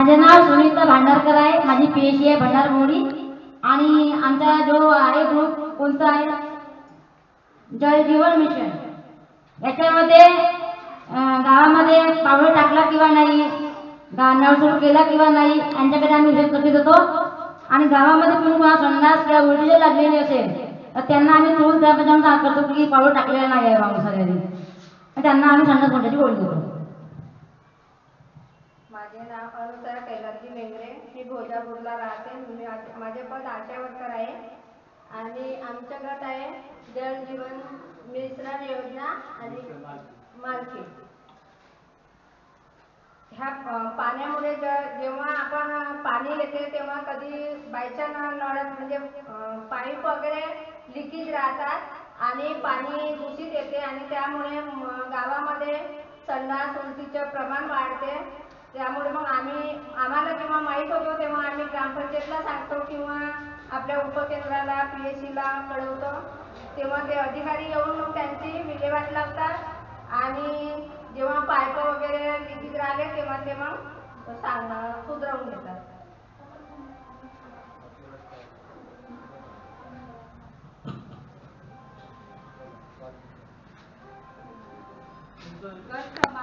माझे नाव सुनीता भांडारकर आहे. माझी पी एच डी आहे भंडारमोडी. आणि आमचा जो आहे ग्रुप कोणता आहे? जल जीवन मिशन. याच्यामध्ये गावामध्ये पावडर टाकला किंवा नाही गा नळ सुरू केला किंवा नाही यांच्याकडे आम्ही विशेष लक्ष देतो. आणि गावामध्ये कोणी कोणा संडास किंवा उलटी लागलेली असेल तर त्यांना आम्ही चोळून त्याबद्दल करतो की पावडर टाकलेला नाही आहे बाबा सगळ्यांनी त्यांना आम्ही संडास कोणत्याची गोळी देतो. अनुसया कैलाजी मेंगरे मी भोजापूरला राहते. मी माझे पद आशा वर्कर आहे. आणि आमच्या गट आहे जलजीवन मिश्रण योजना आणि मालकी. ह्या पाण्यामुळे जेव्हा आपण पाणी येते तेव्हा कधी बायचान नळात म्हणजे पाईप वगैरे लिकेज राहतात आणि पाणी दूषित येते आणि त्यामुळे गावामध्ये संडास उलटीचं प्रमाण वाढते. त्यामुळे मग आम्ही आम्हाला जेव्हा माहीत होतो तेव्हा आम्ही ग्रामपंचायतला सांगतो किंवा आपल्या उपकेंद्राला पी एच सीला कळवतो. तेव्हा ते अधिकारी येऊन मग त्यांची विल्हेवाट लावतात. आणि जेव्हा पाईप वगैरे लिकेज राहिले तेव्हा ते मग सांग सुधरवून घेतात.